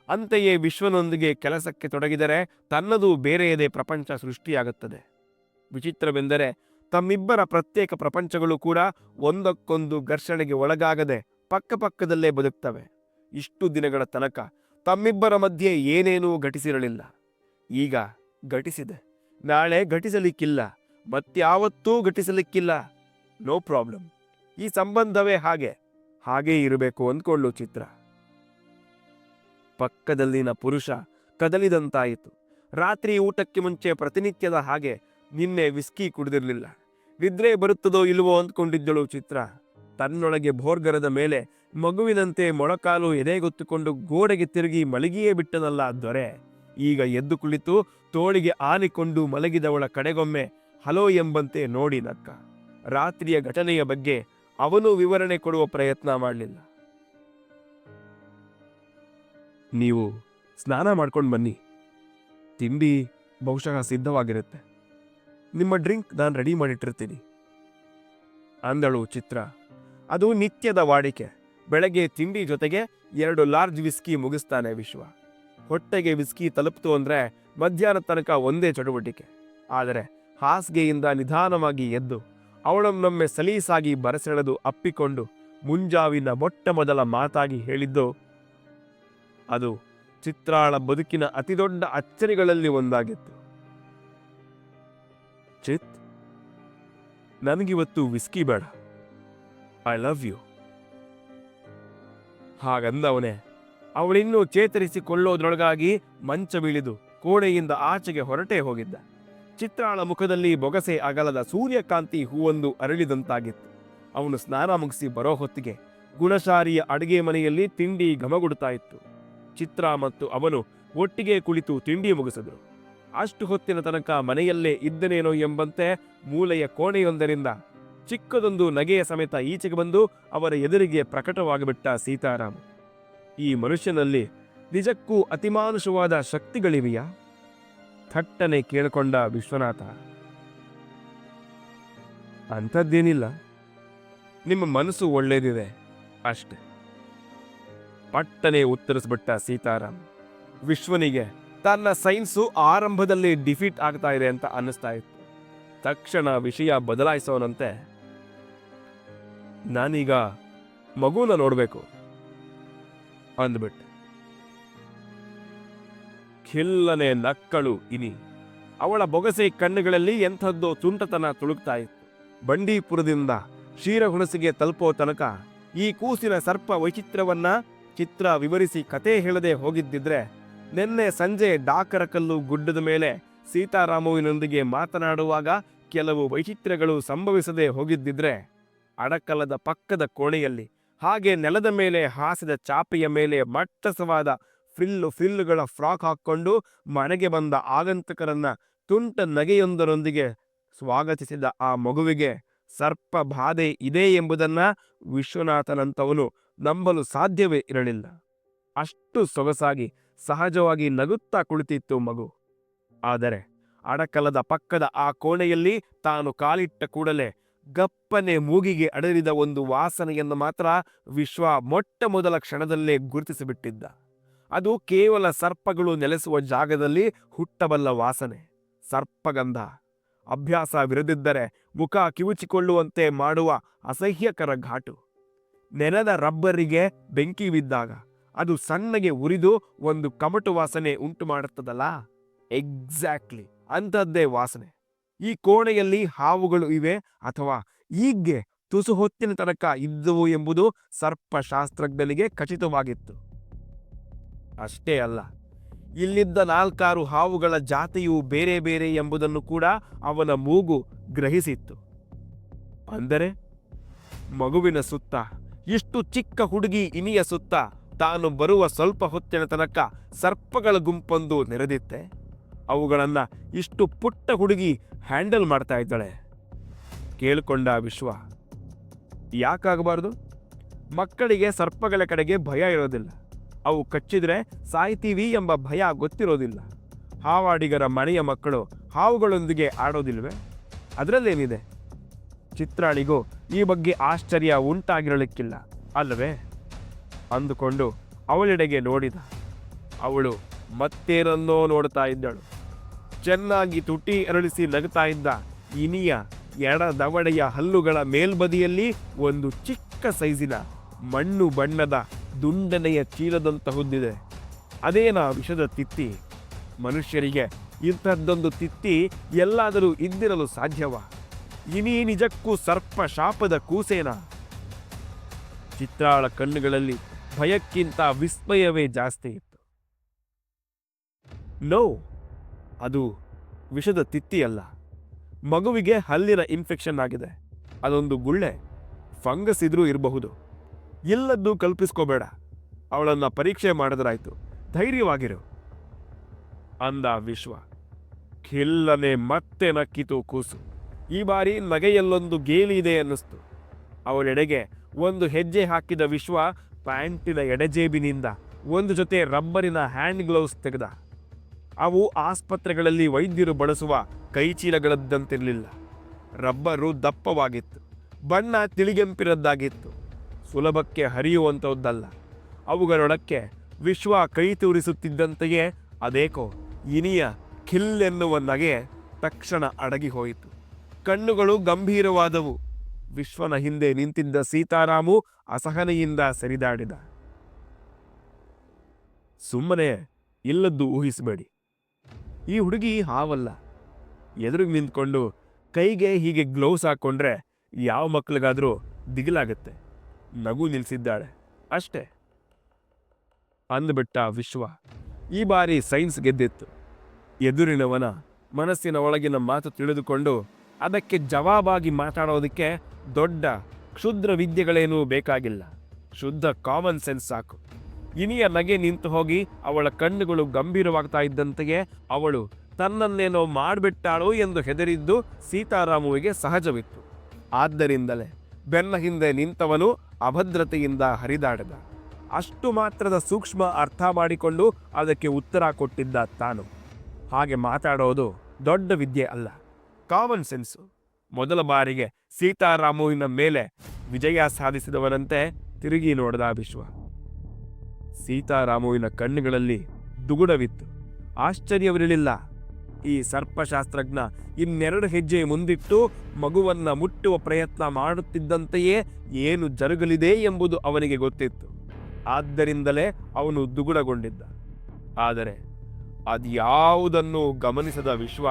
Speaker 1: ಅಂತೆಯೇ ವಿಶ್ವನೊಂದಿಗೆ ಕೆಲಸಕ್ಕೆ ತೊಡಗಿದರೆ ತನ್ನದು ಬೇರೆಯದೇ ಪ್ರಪಂಚ ಸೃಷ್ಟಿಯಾಗುತ್ತದೆ. ವಿಚಿತ್ರವೆಂದರೆ ತಮ್ಮಿಬ್ಬರ ಪ್ರತ್ಯೇಕ ಪ್ರಪಂಚಗಳು ಕೂಡ ಒಂದಕ್ಕೊಂದು ಘರ್ಷಣೆಗೆ ಒಳಗಾಗದೆ ಪಕ್ಕಪಕ್ಕದಲ್ಲೇ ಬದುಕ್ತವೆ. ಇಷ್ಟು ದಿನಗಳ ತನಕ ತಮ್ಮಿಬ್ಬರ ಮಧ್ಯೆ ಏನೇನೂ ಘಟಿಸಿರಲಿಲ್ಲ. ಈಗ ಘಟಿಸಿದೆ. ನಾಳೆ ಘಟಿಸಲಿಕ್ಕಿಲ್ಲ. ಮತ್ಯಾವತ್ತೂ ಘಟಿಸಲಿಕ್ಕಿಲ್ಲ. No problem. ಈ ಸಂಬಂಧವೇ ಹಾಗೆ. ಹಾಗೇ ಇರಬೇಕು ಅಂದ್ಕೊಳ್ಳು ಚಿತ್ರ. ಪಕ್ಕದಲ್ಲಿನ ಪುರುಷ ಕದಲಿದಂತಾಯಿತು. ರಾತ್ರಿ ಊಟಕ್ಕೆ ಮುಂಚೆ ಪ್ರತಿನಿತ್ಯದ ಹಾಗೆ ನಿನ್ನೆ ವಿಸ್ಕಿ ಕುಡಿದಿರಲಿಲ್ಲ. ನಿದ್ರೆ ಬರುತ್ತದೋ ಇಲ್ವೋ ಅಂದ್ಕೊಂಡಿದ್ದಳು ಚಿತ್ರ. ತನ್ನೊಳಗೆ ಭೋರ್ಗರದ ಮೇಲೆ ಮಗುವಿನಂತೆ ಮೊಳಕಾಲು ಎದೆಗೊತ್ತುಕೊಂಡು ಗೋಡೆಗೆ ತಿರುಗಿ ಮಲಗಿಯೇ ಬಿಟ್ಟನಲ್ಲ ದೊರೆ. ಈಗ ಎದ್ದು ಕುಳಿತು ತೋಳಿಗೆ ಆನಿಕೊಂಡು ಮಲಗಿದವಳ ಕಡೆಗೊಮ್ಮೆ ಹಲೋ ಎಂಬಂತೆ ನೋಡಿ ನಕ್ಕ ರಾತ್ರಿಯ ಘಟನೆಯ ಬಗ್ಗೆ ಅವನು ವಿವರಣೆ ಕೊಡುವ ಪ್ರಯತ್ನ ಮಾಡಲಿಲ್ಲ. ನೀವು ಸ್ನಾನ ಮಾಡ್ಕೊಂಡು ಬನ್ನಿ. ತಿಂಡಿ ಬಹುಶಃ ಸಿದ್ಧವಾಗಿರುತ್ತೆ. ನಿಮ್ಮ ಡ್ರಿಂಕ್ ನಾನು ರೆಡಿ ಮಾಡಿಟ್ಟಿರ್ತೀನಿ. ಅಂದಳು ಚಿತ್ರ. ಅದು ನಿತ್ಯದ ವಾಡಿಕೆ. ಬೆಳಗ್ಗೆ ತಿಂಡಿ ಜೊತೆಗೆ ಎರಡು ಲಾರ್ಜ್ ವಿಸ್ಕಿ ಮುಗಿಸ್ತಾನೆ ವಿಶ್ವ. ಹೊಟ್ಟೆಗೆ ವಿಸ್ಕಿ ತಲುಪ್ತು ಅಂದರೆ ಮಧ್ಯಾಹ್ನ ತನಕ ಒಂದೇ ಚಟುವಟಿಕೆ. ಆದರೆ ಹಾಸಿಗೆಯಿಂದ ನಿಧಾನವಾಗಿ ಎದ್ದು ಅವಳನ್ನೊಮ್ಮೆ ಸಲೀಸಾಗಿ ಬರಸೆಳೆದು ಅಪ್ಪಿಕೊಂಡು ಮುಂಜಾವಿನ ಮೊಟ್ಟ ಮೊದಲ ಮಾತಾಗಿ ಹೇಳಿದ್ದು ಅದು ಚಿತ್ರಾಳ ಬದುಕಿನ ಅತಿದೊಡ್ಡ ಅಚ್ಚರಿಗಳಲ್ಲಿ ಒಂದಾಗಿತ್ತು. ಚಿತ್, ನನಗಿವತ್ತು ವಿಸ್ಕಿ ಬೇಡ. I love you. ಹಾಗಂದವನೇ, ಅವಳಿನ್ನೂ ಚೇತರಿಸಿಕೊಳ್ಳೋದ್ರೊಳಗಾಗಿ ಮಂಚ ಬೀಳಿದು ಕೋಣೆಯಿಂದ ಆಚೆಗೆ ಹೊರಟೇ ಹೋಗಿದ್ದ. ಚಿತ್ರಾಳ ಮುಖದಲ್ಲಿ ಬೊಗಸೆ ಅಗಲದ ಸೂರ್ಯಕಾಂತಿ ಹೂವೊಂದು ಅರಳಿದಂತಾಗಿತ್ತು. ಅವನು ಸ್ನಾನ ಮುಗಿಸಿ ಬರೋ ಹೊತ್ತಿಗೆ ಗುಣಶಾರಿಯ ಅಡುಗೆ ಮನೆಯಲ್ಲಿ ತಿಂಡಿ ಘಮಗುಡ್ತಾ ಇತ್ತು. ಚಿತ್ರ ಮತ್ತು ಅವನು ಒಟ್ಟಿಗೆ ಕುಳಿತು ತಿಂಡಿ ಮುಗಿಸಿದರು. ಅಷ್ಟು ಹೊತ್ತಿನ ತನಕ ಮನೆಯಲ್ಲೇ ಇದ್ದನೇನೋ ಎಂಬಂತೆ ಮೂಲೆಯ ಕೋಣೆಯೊಂದರಿಂದ ಚಿಕ್ಕದೊಂದು ನಗೆಯ ಸಮೇತ ಈಚೆಗೆ ಬಂದು ಅವರ ಎದುರಿಗೆ ಪ್ರಕಟವಾಗಿಬಿಟ್ಟ ಸೀತಾರಾಮ್. ಈ ಮನುಷ್ಯನಲ್ಲಿ ನಿಜಕ್ಕೂ ಅತಿಮಾನುಷವಾದ ಶಕ್ತಿಗಳಿವೆಯಾ? ಥಟ್ಟನೆ ಕೇಳಿಕೊಂಡ ವಿಶ್ವನಾಥ. ಅಂಥದ್ದೇನಿಲ್ಲ. ನಿಮ್ಮ ಮನಸ್ಸು ಒಳ್ಳೇದಿದೆ. ಅಷ್ಟೆ. ಪಟ್ಟನೆ ಉತ್ತರಿಸ್ಬಿಟ್ಟ ಸೀತಾರಾಮ್. ವಿಶ್ವನಿಗೆ ತನ್ನ ಸೈನ್ಸು ಆರಂಭದಲ್ಲಿ ಡಿಫೀಟ್ ಆಗ್ತಾ ಇದೆ ಅಂತ ಅನ್ನಿಸ್ತಾ ಇತ್ತು. ತಕ್ಷಣ ವಿಷಯ ಬದಲಾಯಿಸೋನಂತೆ. ನಾನೀಗ ಮಗುನ ನೋಡಬೇಕು ಅಂದ್ಬಿಟ್ಟು. ಖಿಲ್ಲನೆ ನಕ್ಕಳು ಇನಿ. ಅವಳ ಬೊಗಸೆ ಕಣ್ಣುಗಳಲ್ಲಿ ಎಂಥದ್ದೋ ತುಂಟತನ ತುಳುಕ್ತಾ ಇತ್ತು. ಬಂಡೀಪುರದಿಂದ ಕ್ಷೀರಹುಣಸಿಗೆ ತಲುಪೋ ತನಕ ಈ ಕೂಸಿನ ಸರ್ಪ ವೈಚಿತ್ರವನ್ನ ಚಿತ್ರ ವಿವರಿಸಿ ಕತೆ ಹೇಳದೆ ಹೋಗಿದ್ದಿದ್ರೆ ನಿನ್ನೆ ಸಂಜೆ ಡಾಕರಕಲ್ಲು ಗುಡ್ಡದ ಮೇಲೆ ಸೀತಾರಾಮುವಿನೊಂದಿಗೆ ಮಾತನಾಡುವಾಗ ಕೆಲವು ವೈಚಿತ್ರ್ಯಗಳು ಸಂಭವಿಸದೆ ಹೋಗಿದ್ದಿದ್ರೆ ಅಡಕಲದ ಪಕ್ಕದ ಕೋಣೆಯಲ್ಲಿ ಹಾಗೆ ನೆಲದ ಮೇಲೆ ಹಾಸಿದ ಚಾಪೆಯ ಮೇಲೆ ಮಟ್ಟಸವಾದ ಫ್ರಿಲ್ಲು ಫ್ರಿಲ್ಲುಗಳ ಫ್ರಾಕ್ ಹಾಕ್ಕೊಂಡು ಮನೆಗೆ ಬಂದ ಆಗಂತಕರನ್ನ ತುಂಟ ನಗೆಯೊಂದರೊಂದಿಗೆ ಸ್ವಾಗತಿಸಿದ ಆ ಮಗುವಿಗೆ ಸರ್ಪ ಬಾಧೆ ಇದೆ ಎಂಬುದನ್ನ ವಿಶ್ವನಾಥನಂತವನು ನಂಬಲು ಸಾಧ್ಯವೇ ಇರಲಿಲ್ಲ. ಅಷ್ಟು ಸೊಗಸಾಗಿ, ಸಹಜವಾಗಿ ನಗುತ್ತಾ ಕುಳಿತಿತ್ತು ಮಗು. ಆದರೆ ಅಡಕಲದ ಪಕ್ಕದ ಆ ಕೋಣೆಯಲ್ಲಿ ತಾನು ಕಾಲಿಟ್ಟ ಕೂಡಲೇ ಗಪ್ಪನೆ ಮೂಗಿಗೆ ಅಡರಿದ ಒಂದು ವಾಸನೆಯನ್ನು ಮಾತ್ರ ವಿಶ್ವ ಮೊಟ್ಟ ಮೊದಲ ಕ್ಷಣದಲ್ಲೇ ಗುರುತಿಸಿಬಿಟ್ಟಿದ್ದ. ಅದು ಕೇವಲ ಸರ್ಪಗಳು ನೆಲೆಸುವ ಜಾಗದಲ್ಲಿ ಹುಟ್ಟಬಲ್ಲ ವಾಸನೆ. ಸರ್ಪಗಂಧ. ಅಭ್ಯಾಸವಿರದಿದ್ದರೆ ಮುಖ ಕಿವುಚಿಕೊಳ್ಳುವಂತೆ ಮಾಡುವ ಅಸಹ್ಯಕರ ಘಾಟು. ನೆನೆದ ರಬ್ಬರಿಗೆ ಬೆಂಕಿ ಬಿದ್ದಾಗ ಅದು ಸಣ್ಣಗೆ ಉರಿದು ಒಂದು ಕಮಟು ವಾಸನೆ ಉಂಟು ಮಾಡುತ್ತದಲ್ಲ? ಎಕ್ಸಾಕ್ಟ್ಲಿ ಅಂಥದ್ದೇ ವಾಸನೆ. ಈ ಕೋಣೆಯಲ್ಲಿ ಹಾವುಗಳು ಇವೆ ಅಥವಾ ಈಗ್ಗೆ ತುಸು ಹೊತ್ತಿನ ತನಕ ಇದ್ದವು ಎಂಬುದು ಸರ್ಪಶಾಸ್ತ್ರಜ್ಞನಿಗೆ ಖಚಿತವಾಗಿತ್ತು. ಅಷ್ಟೇ ಅಲ್ಲ, ಇಲ್ಲಿದ್ದ ನಾಲ್ಕಾರು ಹಾವುಗಳ ಜಾತಿಯು ಬೇರೆ ಬೇರೆ ಎಂಬುದನ್ನು ಕೂಡ ಅವನ ಮೂಗು ಗ್ರಹಿಸಿತ್ತು. ಅಂದರೆ ಮಗುವಿನ ಸುತ್ತ ಇಷ್ಟು ಚಿಕ್ಕ ಹುಡುಗಿ ಇನಿಯ ಸುತ್ತ ತಾನು ಬರುವ ಸ್ವಲ್ಪ ಹೊತ್ತಿನ ತನಕ ಸರ್ಪಗಳ ಗುಂಪೊಂದು ನೆರೆದಿತ್ತೆ. ಅವುಗಳನ್ನು ಇಷ್ಟು ಪುಟ್ಟ ಹುಡುಗಿ ಹ್ಯಾಂಡಲ್ ಮಾಡ್ತಾ ಇದ್ದಾಳೆ. ಕೇಳಿಕೊಂಡ ವಿಶ್ವ, ಯಾಕಾಗಬಾರ್ದು? ಮಕ್ಕಳಿಗೆ ಸರ್ಪಗಳ ಕಡೆಗೆ ಭಯ ಇರೋದಿಲ್ಲ. ಅವು ಕಚ್ಚಿದ್ರೆ ಸಾಯ್ತೀವಿ ಎಂಬ ಭಯ ಗೊತ್ತಿರೋದಿಲ್ಲ. ಹಾವಾಡಿಗರ ಮನೆಯ ಮಕ್ಕಳು ಹಾವುಗಳೊಂದಿಗೆ ಆಡೋದಿಲ್ವೇ? ಅದರಲ್ಲೇನಿದೆ? ಚಿತ್ರಾಳಿಗೂ ಈ ಬಗ್ಗೆ ಆಶ್ಚರ್ಯ ಉಂಟಾಗಿರಲಿಕ್ಕಿಲ್ಲ. ಅಲ್ಲವೇ? ಅಂದುಕೊಂಡು ಅವಳೆಡೆಗೆ ನೋಡಿದ ಅವಳು ಮತ್ತೇನನ್ನೋ ನೋಡ್ತಾ ಇದ್ದಳು. ಚೆನ್ನಾಗಿ ತುಟಿ ಅರಳಿಸಿ ನಗುತ್ತಾ ಇದ್ದ ಇನಿಯ ಎಡ ದವಡೆಯ ಹಲ್ಲುಗಳ ಮೇಲ್ಬದಿಯಲ್ಲಿ ಒಂದು ಚಿಕ್ಕ ಸೈಜಿನ ಮಣ್ಣು ಬಣ್ಣದ ದುಂಡನೆಯ ಚೀಲದಂತಹುದ್ದಿದೆ ಅದೇನ ವಿಷದ ತಿತ್ತಿ? ಮನುಷ್ಯರಿಗೆ ಇಂಥದ್ದೊಂದು ತಿತ್ತಿ ಎಲ್ಲಾದರೂ ಇದ್ದಿರಲು ಸಾಧ್ಯವಾ? ಇನಿ ನಿಜಕ್ಕೂ ಸರ್ಪ ಶಾಪದ ಕೂಸೇನ? ಚಿತ್ರಾಳ ಕಣ್ಣುಗಳಲ್ಲಿ ಭಯಕ್ಕಿಂತ ವಿಸ್ಮಯವೇ ಜಾಸ್ತಿ ಇತ್ತು. ನೋ, ಅದು ವಿಷದ ತಿತ್ತಿಯಲ್ಲ. ಮಗುವಿಗೆ ಹಲ್ಲಿನ ಇನ್ಫೆಕ್ಷನ್ ಆಗಿದೆ. ಅದೊಂದು ಗುಳ್ಳೆ, ಫಂಗಸ್ ಇದ್ರೂ ಇರಬಹುದು. ಎಲ್ಲದ್ದು ಕಲ್ಪಿಸ್ಕೋಬೇಡ. ಅವಳನ್ನು ಪರೀಕ್ಷೆ ಮಾಡಿದ್ರಾಯ್ತು. ಧೈರ್ಯವಾಗಿರು. ಅಂದ ವಿಶ್ವ. ಖಿಲ್ಲನೆ ಮತ್ತೆ ನಕ್ಕಿತು ಕೂಸು. ಈ ಬಾರಿ ನಗೆಯಲ್ಲೊಂದು ಗೇಲಿ ಇದೆ ಅನ್ನಿಸ್ತು. ಅವಳೆಡೆಗೆ ಒಂದು ಹೆಜ್ಜೆ ಹಾಕಿದ ವಿಶ್ವ ಪ್ಯಾಂಟಿನ ಎಡಜೇಬಿನಿಂದ ಒಂದು ಜೊತೆ ರಬ್ಬರಿನ ಹ್ಯಾಂಡ್ ಗ್ಲೌಸ್ ತೆಗೆದ. ಅವು ಆಸ್ಪತ್ರೆಗಳಲ್ಲಿ ವೈದ್ಯರು ಬಳಸುವ ಕೈಚೀಲಗಳದ್ದಂತಿರಲಿಲ್ಲ. ರಬ್ಬರು ದಪ್ಪವಾಗಿತ್ತು, ಬಣ್ಣ ತಿಳಿಗೆಂಪಿರದ್ದಾಗಿತ್ತು ಸುಲಭಕ್ಕೆ ಹರಿಯುವಂಥದ್ದಲ್ಲ ಅವುಗಳೊಳಕ್ಕೆ ವಿಶ್ವ ಕೈ ತೂರಿಸುತ್ತಿದ್ದಂತೆಯೇ ಅದೇಕೋ ಇನಿಯ ಖಿಲ್ ಎನ್ನುವ ನಗೆ ತಕ್ಷಣ ಅಡಗಿ ಹೋಯಿತು ಕಣ್ಣುಗಳು ಗಂಭೀರವಾದವು. ವಿಶ್ವನ ಹಿಂದೆ ನಿಂತಿದ್ದ ಸೀತಾರಾಮು ಅಸಹನೆಯಿಂದ ಸರಿದಾಡಿದ. ಸುಮ್ಮನೆ ಇಲ್ಲದ್ದು ಊಹಿಸಬೇಡಿ. ಈ ಹುಡುಗಿ ಹಾವಲ್ಲ. ಎದುರಿಗೆ ನಿಂತ್ಕೊಂಡು ಕೈಗೆ ಹೀಗೆ ಗ್ಲೌಸ್ ಹಾಕೊಂಡ್ರೆ ಯಾವ ಮಕ್ಳಿಗಾದ್ರೂ ದಿಗಿಲಾಗತ್ತೆ. ನಗು ನಿಲ್ಲಿಸಿದ್ದಾಳೆ ಅಷ್ಟೇ. ಅಂದ್ಬಿಟ್ಟ ವಿಶ್ವ. ಈ ಬಾರಿ ಸೈನ್ಸ್ ಗೆದ್ದಿತ್ತು. ಎದುರಿನವನ ಮನಸ್ಸಿನ ಒಳಗಿನ ಮಾತು ತಿಳಿದುಕೊಂಡು ಅದಕ್ಕೆ ಜವಾಬಾಗಿ ಮಾತಾಡೋದಕ್ಕೆ ದೊಡ್ಡ ಕ್ಷುದ್ರ ವಿದ್ಯೆಗಳೇನೂ ಬೇಕಾಗಿಲ್ಲ. ಶುದ್ಧ ಕಾಮನ್ ಸೆನ್ಸ್ ಸಾಕು. ಇನಿಯ ನಗೆ ನಿಂತು ಹೋಗಿ ಅವಳ ಕಣ್ಣುಗಳು ಗಂಭೀರವಾಗ್ತಾ ಇದ್ದಂತೆಯೇ ಅವಳು ತನ್ನನ್ನೇನೋ ಮಾಡಿಬಿಟ್ಟಾಳು ಎಂದು ಹೆದರಿದ್ದು ಸೀತಾರಾಮುವಿಗೆ ಸಹಜವಿತ್ತು. ಆದ್ದರಿಂದಲೇ ಬೆನ್ನ ಹಿಂದೆ ನಿಂತವನು ಅಭದ್ರತೆಯಿಂದ ಹರಿದಾಡದ. ಅಷ್ಟು ಮಾತ್ರದ ಸೂಕ್ಷ್ಮ ಅರ್ಥ ಮಾಡಿಕೊಂಡು ಅದಕ್ಕೆ ಉತ್ತರ ಕೊಟ್ಟಿದ್ದ ತಾನು. ಹಾಗೆ ಮಾತಾಡೋದು ದೊಡ್ಡ ವಿದ್ಯೆ ಅಲ್ಲ. ಕಾಮನ್ ಸೆನ್ಸು ಮೊದಲ ಬಾರಿಗೆ ಸೀತಾರಾಮುವಿನ ಮೇಲೆ ವಿಜಯ ಸಾಧಿಸಿದವನಂತೆ ತಿರುಗಿ ನೋಡಿದ ವಿಶ್ವ. ಸೀತಾರಾಮುವಿನ ಕಣ್ಣುಗಳಲ್ಲಿ ದುಗುಡವಿತ್ತು. ಆಶ್ಚರ್ಯವಿರಲಿಲ್ಲ. ಈ ಸರ್ಪಶಾಸ್ತ್ರಜ್ಞ ಇನ್ನೆರಡು ಹೆಜ್ಜೆ ಮುಂದಿಟ್ಟು ಮಗುವನ್ನ ಮುಟ್ಟುವ ಪ್ರಯತ್ನ ಮಾಡುತ್ತಿದ್ದಂತೆಯೇ ಏನು ಜರುಗಲಿದೆ ಎಂಬುದು ಅವನಿಗೆ ಗೊತ್ತಿತ್ತು. ಆದ್ದರಿಂದಲೇ ಅವನು ದುಗುಡಗೊಂಡಿದ್ದ. ಆದರೆ ಅದ್ಯಾವುದನ್ನು ಗಮನಿಸದ ವಿಶ್ವ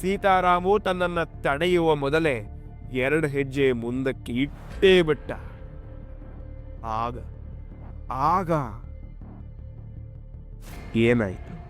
Speaker 1: ಸೀತಾರಾಮು ತನ್ನನ್ನು ತಡೆಯುವ ಮೊದಲೇ ಎರಡು ಹೆಜ್ಜೆ ಮುಂದಕ್ಕೆ ಇಟ್ಟೇ ಬಿಟ್ಟ. ಆಗ ಆಗ. ಏನಾಯ್ತು?